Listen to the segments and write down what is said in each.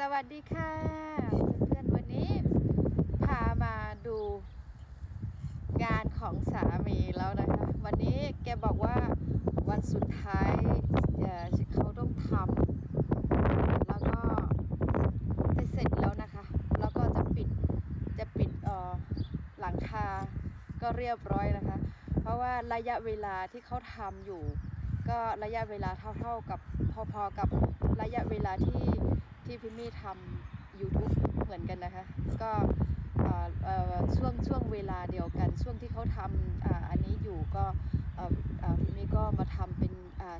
สวัสดีค่ะ เพื่อนๆวันนี้ พามาดูงานของสามีแล้วนะคะ วันนี้แกบอกว่าวันสุดท้ายเเขาต้องทำแล้วก็จะเสร็จแล้วนะคะ แล้วก็จะปิดจะปิดออหลังคาก็เรียบร้อยนะคะ เพราะว่าระยะเวลาที่เขาทำอยู่ ก็ระยะเวลาเท่าๆกับพอๆกับระยะเวลาที่ ที่พิมมี่ทำ YouTube เหมือนกันนะคะ ก็ช่วงช่วงเวลาเดียวกัน ช่วงที่เขาทำอ,าอันนี้อยู่ก็เอ่อเอ่อพิมมี่ก็มาทำเป็น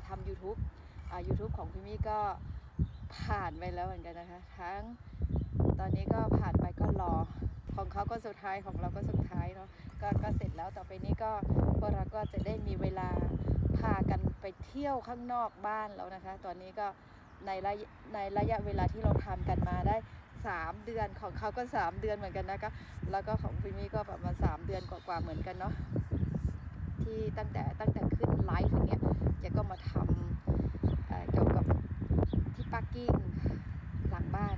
ทำ YouTube อ่า YouTube ของพิมมี่ก็ผ่านไปแล้วเหมือนกันนะคะ ทั้งตอนนี้ก็ผ่านไปก็รอของเขาก็สุดท้ายของเราก็สุดท้ายเนาะก็ก็เสร็จแล้วต่อไปนี้ก็พวกเราก็จะได้มีเวลาพากันไปเที่ยวข้างนอกบ้านแล้วนะคะ ตอนนี้ก็ ในระในระยะเวลาที่เราทำกันมาได้ 3 เดือนของเขาก็ 3 เดือนเหมือนกันนะคะแล้วก็ของพิมมี่ก็ประมาณ3เดือนกว่าๆเหมือนกันเนาะที่ตั้งแต่ตั้งแต่ขึ้นไลฟ์ถึงเนี้ยแกก็มาทำเเกี่ยวกับที่ปักกิ้งหลังบ้าน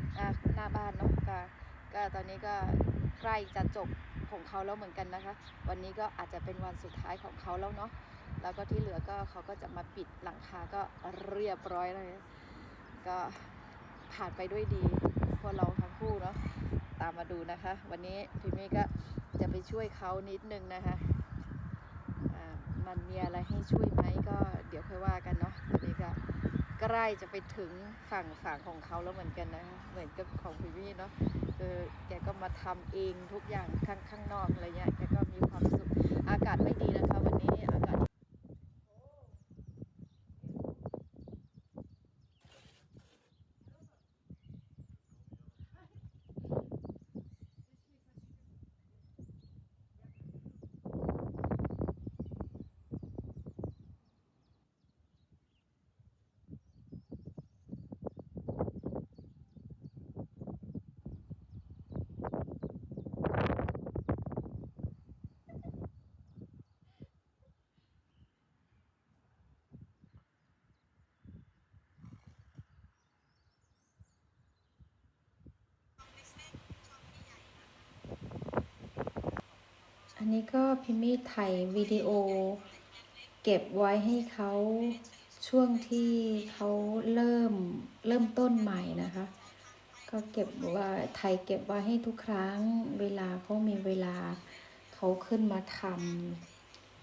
หน้าบ้านเนาะก็ก็ตอนนี้ก็ใกล้จะจบของเขาแล้วเหมือนกันนะคะ วันนี้ก็อาจจะเป็นวันสุดท้ายของเขาแล้วเนาะแล้วก็ที่เหลือก็เขาก็จะมาปิดหลังคาก็เรียบร้อยเลย ก็ผ่านไปด้วยดีพวกเราทั้งคู่เนาะตามมาดูนะคะ วันนี้พิมมี่ก็จะไปช่วยเขานิดนึงนะคะมันมีอะไรให้ช่วยไหมก็เดี๋ยวค่อยว่ากันเนาะตอนนี้ก็ใกล้จะไปถึงฝั่งฝั่งของเขาแล้วเหมือนกันนะะเหมือนกับของพิมมี่เนาะคือแกก็มาทำเองทุกอย่างข้างข้างนอกอะไรเงี้ยแกก็มีความสุขอากาศไม่ดีนะคะ วันนี้ นนี้ก็พิมพ์ถ่ายวิดีโอ เก็บไว้ให้เขาช่วงที่เขาเริ่มเริ่มต้นใหม่นะคะ ก็เก็บว่าไทยเก็บไว้ให้ทุกครั้งเวลาเขามีเวลาเขาขึ้นมาท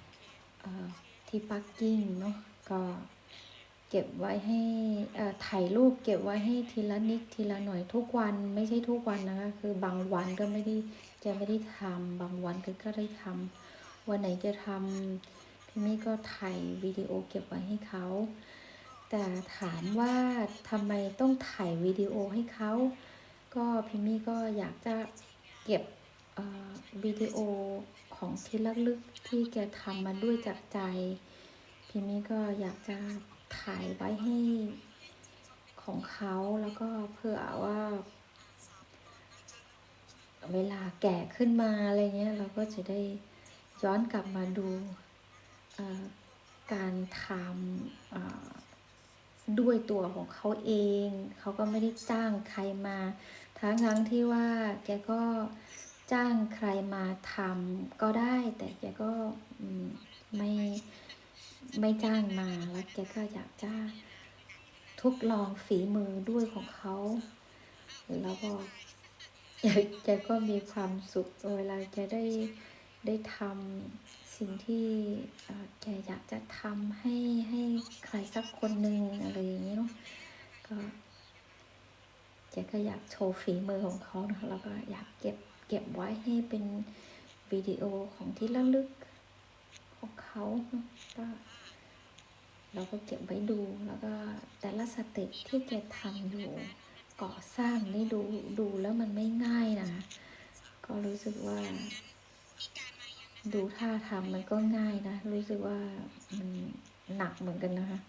ำที่ปักกิ่งเนาะก็เก็บไว้ให้ถ่ายรูปเก็บไว้ให้ทีละนิดทีละหน่อยทุกวันไม่ใช่ทุกวันนะคะ คือบางวันก็ไม่ได้ จะไม่ได้ทำบางวันก็ก็ได้ทำวันไหนจะทำพี่มี่ก็ถ่ายวิดีโอเก็บไว้ให้เขา แต่ถามว่าทำไมต้องถ่ายวิดีโอให้เขาก็พิมมี่ก็อยากจะเก็บวิดีโอของที่ลึกที่แกทำมาด้วยจากใจพิมมี่ก็อยากจะถ่ายไว้ให้ของเขาแล้วก็เพื่อว่า เวลาแก่ขึ้นมาอะไรเงี้ยเราก็จะได้ย้อนกลับมาดูการทำด้วยตัวของเขาเอง เขาก็ไม่ได้จ้างใครมาทั้งทั้งที่ว่าแกก็จ้างใครมาทำก็ได้ แต่แกก็ไม่ไม่จ้างมาแล้วแกก็อยากจะทดลองฝีมือด้วยของเขาแล้วก็ แกก็มีความสุขเวลาแกได้ได้ทำสิ่งที่แกอยากจะทำให้ให้ใครสักคนหนึ่งอะไรอย่างนี้เนาะก็แกก็อยากโชว์ฝีมือของเขานะคะแล้วก็อยากเก็บเก็บไว้ให้เป็นวิดีโอของที่ระลึกของเขาเนาะก็เราก็เก็บไว้ดูแล้วก็แต่ละสเต็ปที่แกทำอยู่ ก่อสร้างนี่ดูดูแล้วมันไม่ง่ายนะ ก็รู้สึกว่า ดูท่าทำมันก็ง่ายนะ รู้สึกว่ามันหนักเหมือนกันนะคะ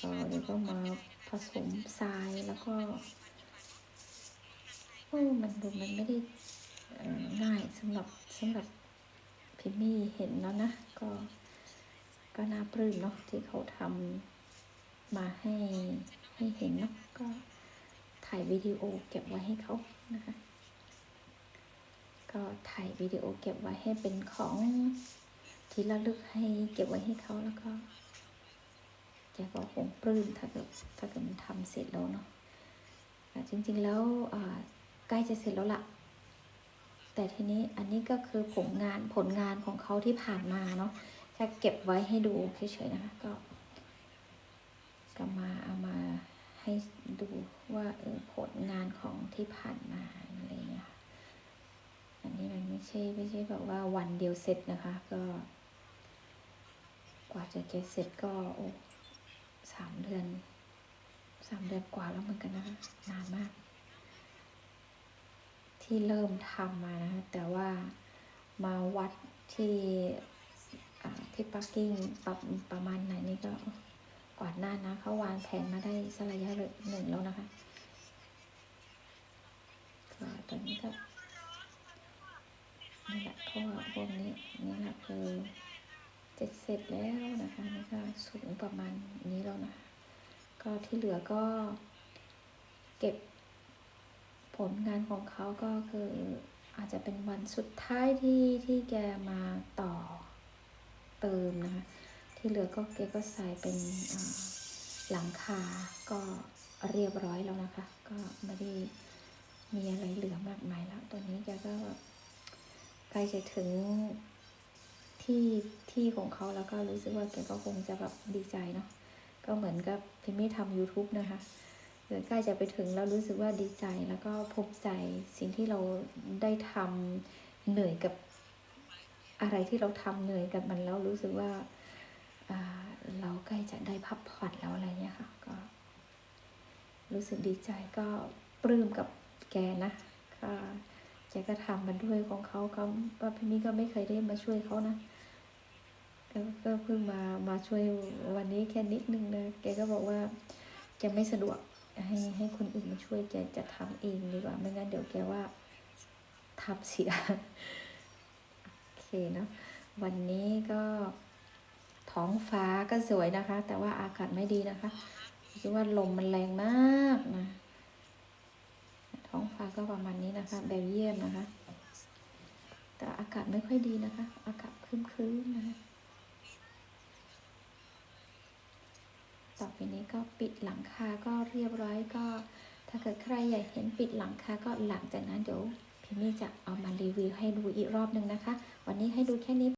ก็เดี๋ยวก็มาผสมทรายแล้วก็โอ้มันดูมันไม่ได้ง่ายสำหรับสำหรับพิมมี่เห็นแล้วนะ ก็ก็น่าปลื้มเนาะที่เขาทำมาให้ให้เห็นเนาะก็ ถ่ายวิดีโอเก็บไว้ให้เขานะคะ ก็ถ่ายวิดีโอเก็บไว้ให้เป็นของที่ระลึกให้เก็บไว้ให้เขาแล้วก็แกก็คงปลื้มถ้าเกิดถ้าเกิดมันทำเสร็จแล้วเนาะอ่จริงๆแล้วใกล้จะเสร็จแล้วล่ะ แต่ทีนี้อันนี้ก็คือผลงานผลงานของเขาที่ผ่านมาเนาะแค่เก็บไว้ให้ดูเฉยๆนะคะก็ก็มา ให้ดูว่าเออผลงานของที่ผ่านมาอะไรเงี้ยค่ะอันนี้มันไม่ใช่ไม่ใช่แบบว่าวันเดียวเสร็จนะคะ ก็ กว่าจะเก็ตเสร็จก็โอ้สามเดือนสามเดือนกว่าแล้วเหมือนกันนะคะนานมาก ที่เริ่มทำมานะคะแต่ว่ามาวัดที่ที่ปักกิ่งปรับประมาณไหนนี่ก็ ก่อนหน้านะเขาวางแผนมาได้สักระยะหนึ่งแล้วนะคะก็ตอนนี้ก็นี่แหละเขาว่าพวกนี้นี่แหละคือเจ็ดเสร็จแล้วนะคะนี่ก็สูงประมาณนี้แล้วนะก็ที่เหลือก็เก็บผลงานของเขาก็คืออาจจะเป็นวันสุดท้ายที่ที่แกมาต่อเติมนะคะ ที่เหลือก็แกก็ใส่เป็นหลังคาก็เรียบร้อยแล้วนะคะ ก็ไม่ได้มีอะไรเหลือมากมายแล้ว ตัวนี้แกก็แบบใกล้จะถึงที่ที่ของเขาแล้วก็รู้สึกว่าแกก็คงจะแบบดีใจเนาะก็เหมือนกับพิมมี่ทำ YouTube นะคะเดี๋ยวใกล้จะไปถึงแล้วรู้สึกว่าดีใจแล้วก็ภูมิใจสิ่งที่เราได้ทำเหนื่อยกับอะไรที่เราทำเหนื่อยกับมันแล้วรู้สึกว่า เราใกล้จะได้พักผ่อนแล้วอะไรเงี้ยค่ะ ก็ รู้สึกดีใจก็ปลื้มกับแกนะก็แกก็ทำมาด้วยของเขาก็ว่าพี่มี่ก็ไม่เคยได้มาช่วยเขานะก็ก็เพิ่งมามาช่วยวันนี้แค่นิดนึงนะแกก็บอกว่าแกไม่สะดวกให้ให้คนอื่นมาช่วยแกจะทำเองดีกว่า ไม่งั้นเดี๋ยวแกว่าทำเสียโอเคเนาะวันนี้ก็ ท้องฟ้าก็สวยนะคะ แต่ว่าอากาศไม่ดีนะคะรู้สึกว่าลมมันแรงมากนะ ท้องฟ้าก็ประมาณนี้นะคะเบลเยียมนะคะ แต่อากาศไม่ค่อยดีนะคะ อากาศครึ้มๆนะคะต่อไปนี้ก็ปิดหลังคาก็เรียบร้อยก็ ถ้าเกิดใครอยากเห็นปิดหลังคาก็หลังจากนั้นเดี๋ยวพี่มี่จะเอามารีวิวให้ดูอีกรอบหนึ่งนะคะ วันนี้ให้ดูแค่นี้